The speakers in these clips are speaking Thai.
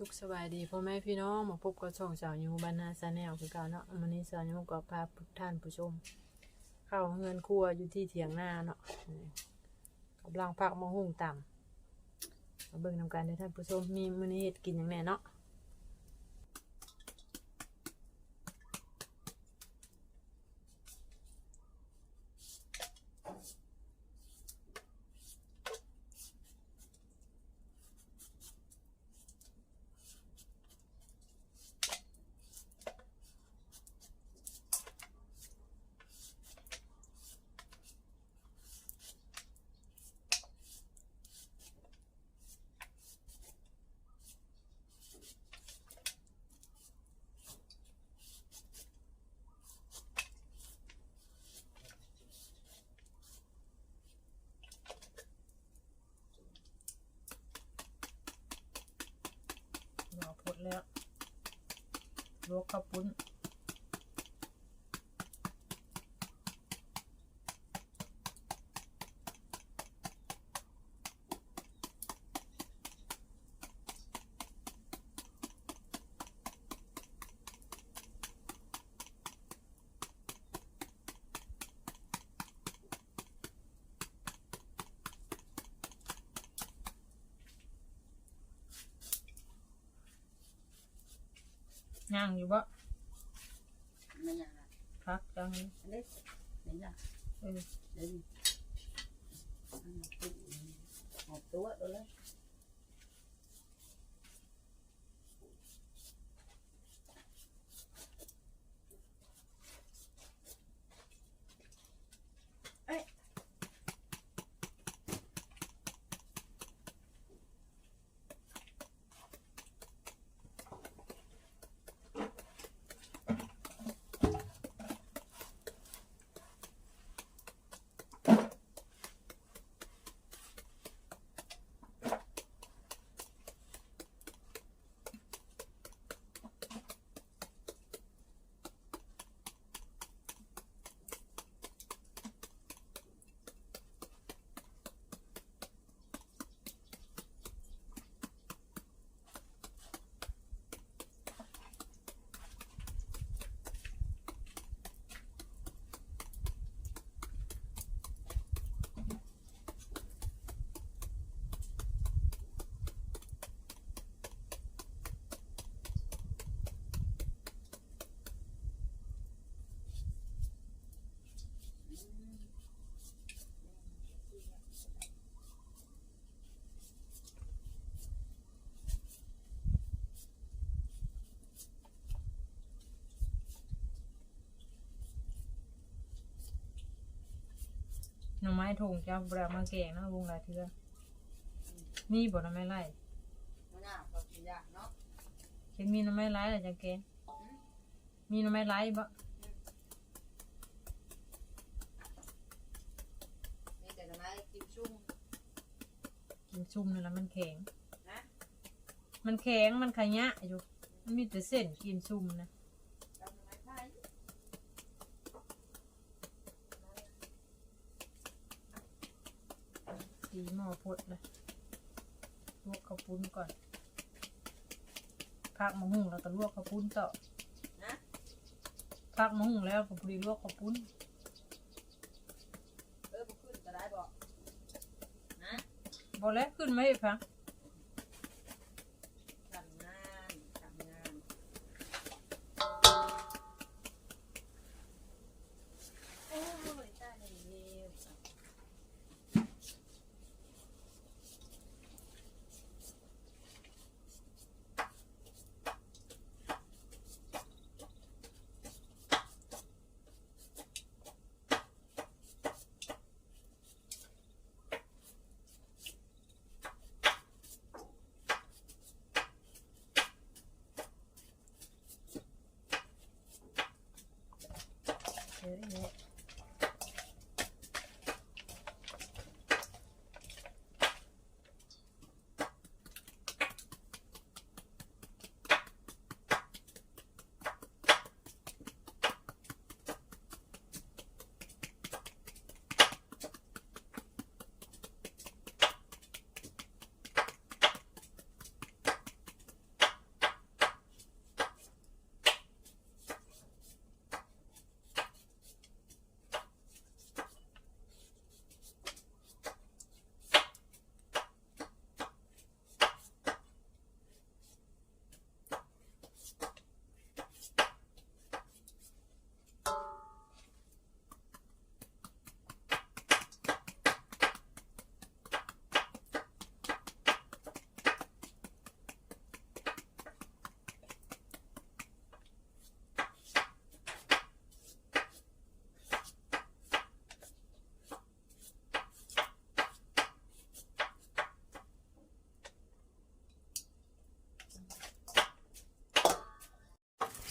สุขสบายดีพ่อแม่พี่น้องมาพบกับช่องสาวยูบันนาซาแนลคือเก่าเนาะวันนี้สาวยูก็พาท่านผู้ชม เข้าเงินครัวอยู่ที่เถียงนาเนาะกำลังพักมะฮุ่งต่ำมาเบิ่งทำกันเด้ท่านผู้ชมมีมื้อนี้เห็ดกินอย่างแน่เนาะ แล้วลวกข้าวปุ้น ย่างอยู่บ่ไม่อยากอะพักจังนี้อันนี้ไม่อยากเออเดี๋ยวนี้หอบตัวตัวเลย น่อไม้ถุงจะเอามาแกงเนาะวงหลายเทื่อมีบ่หน่อไม้ไล่ไม่อยากเรากินยากเนาะเห็นมีหน่อไม้ไล่แล้วจังแกงมีหน่อไม้ไล่บ่มีแต่ทำไมกินชุ่มกินซุ่มนี่แล้วมันแข็ง นะมันแข็งมันขยะอยู่มันมีแต่เส้นกินซุ่มนะ ทำทำไมไพ่ สีหม้อพดเลยลวกข้าวปุ้นก่อนพักมะฮุ่งแล้วก็ลวกข้าวปุ้นต่อนะพักมะฮุ่งแล้วก็พอดีลวกข้าวปุ้นเออบุขึ้นจะได้บอกนะบอแล้วขึ้นไหมไอ้พัง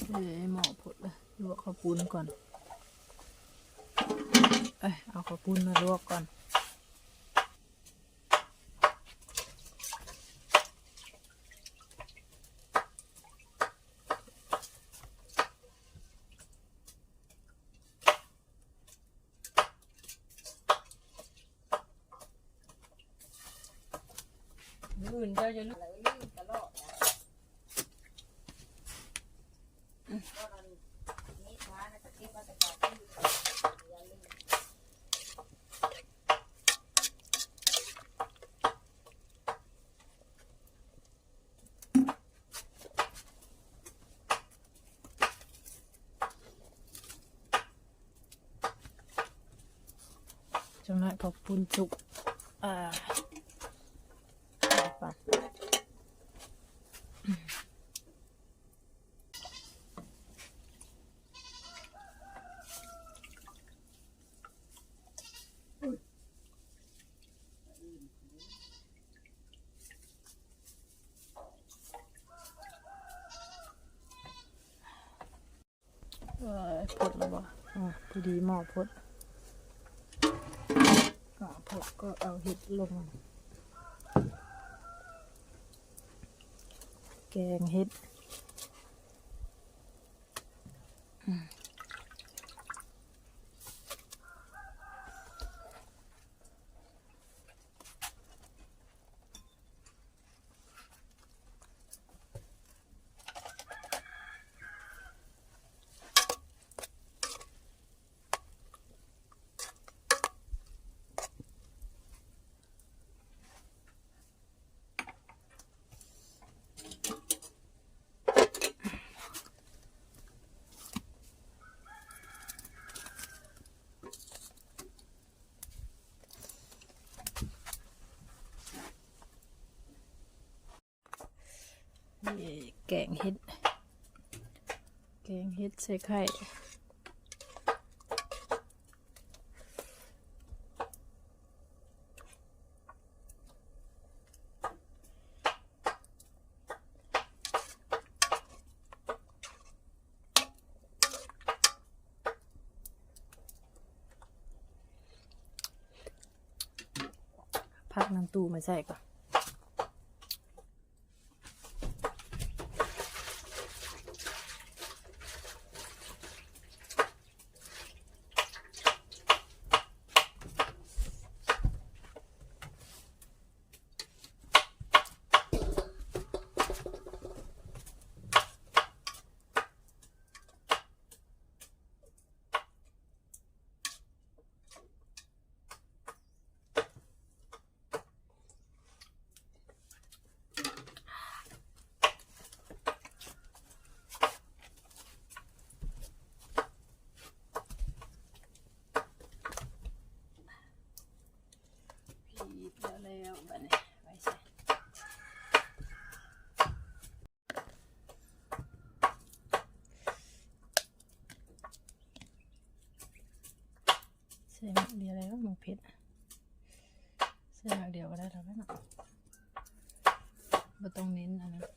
เอ้ยหมอพดเลยลวกข้าวปุ้นก่อน เอ้ยเอาข้าวปุ้นมาลวกก่อนมื้ออื่นเจ้าจะลุกอะไรลืมตลอดนะว่ามันนี่ช้านะ จะคิดว่าจะกลับที่อย่าลืมจังไรข้าวปุ้นสุก อ่าเอาไป เออ พดแล้วบ่อะพอดีหม้อพดก็พดก็เอาเห็ดลง แกงเห็ด แกงเห็ด แกงเห็ดใส่ไข่พักน้ำตู้มาใส่ก่อน พีดแล้วแล้วบัดนี้ไว้ใส่ใส่หมักเดียวแล้วหมักเผ็ดใส่หมักเดียวก็ได้แล้วแม่เนาะไม่ต้องเน้นอันนั้นะ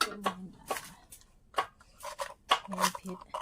เน้นอะไม่เผ็ด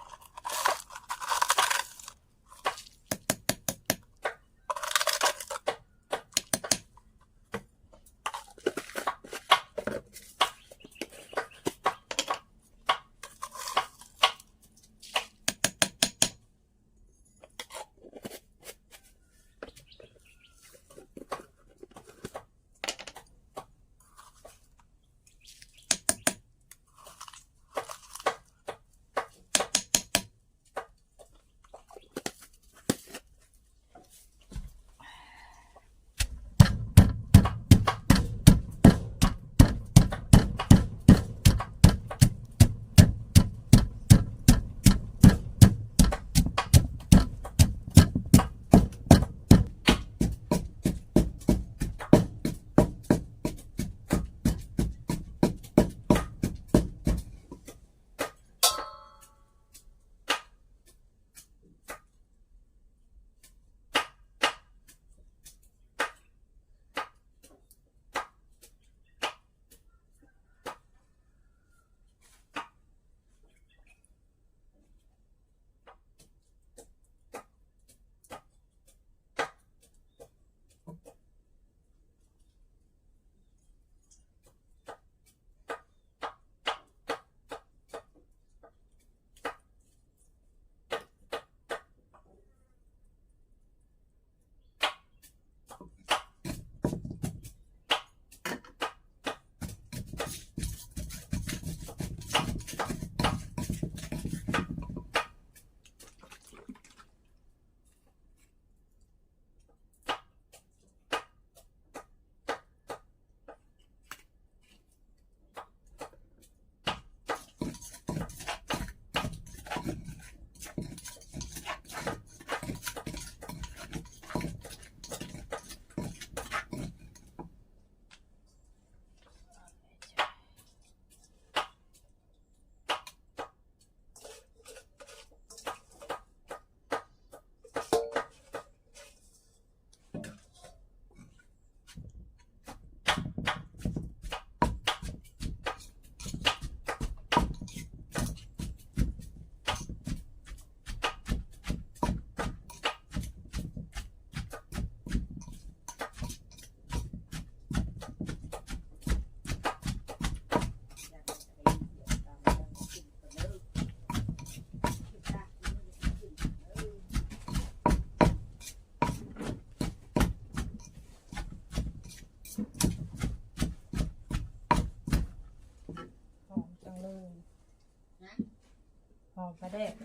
農家で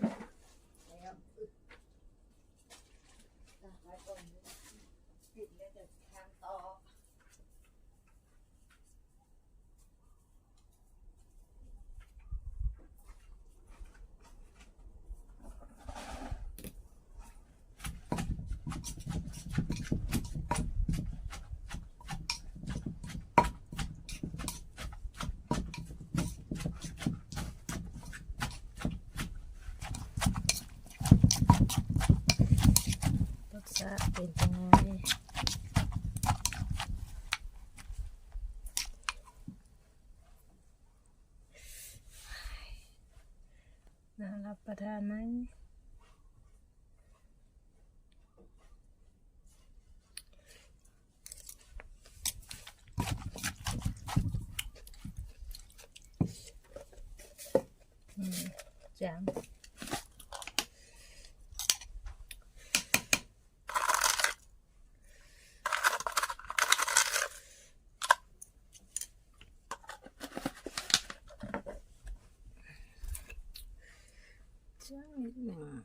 น่า 嗯